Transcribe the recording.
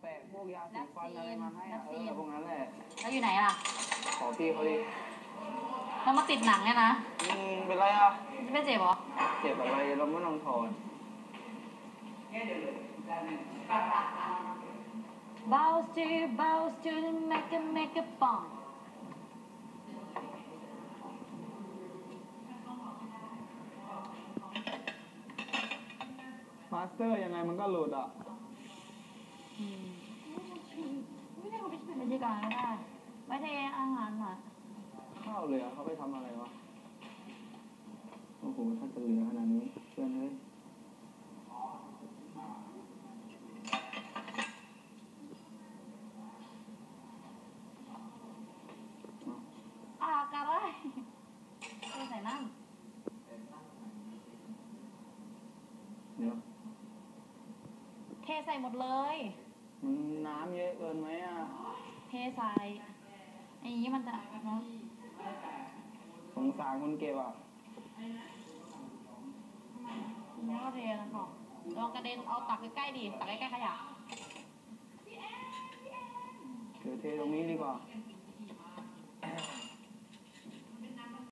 แปะพวกยาสีฟันอะไรมาให้อะเออพวกนั้นแหละ แล้วอยู่ไหนล่ะ ขอพี่เขาดิแล้วมาติดหนังเนี่ยนะอืมเป็นไรอะไม่เจ็บเหรอ เจ็บอะไรเราไม่ต้องถอน Bounce to bounce to the make a make a bomb มาสเตอร์ยังไงมันก็หลุดอะ บรรยากาศไม่ได้ไม่ได้อาหารหน่อยข้าวเหลือเขาไปทำอะไรวะ โอ้โหถ้าจะเหลือขนาดนี้เพื่อนเฮ้ยอากาศอะไรเทใส่น้เดี๋ยวำเทใส่หมดเลยมั นน้ำเยอะเกินไหมอะเทใส่อันนี้มันจะเนาะสงสารคนเก็บอะแล้วก็เทนะของลองกระเด็นเอาตักใกล้ๆดิตักใกล้ๆขยะเดี๋ยวเทตรงนี้ดีกว่าเ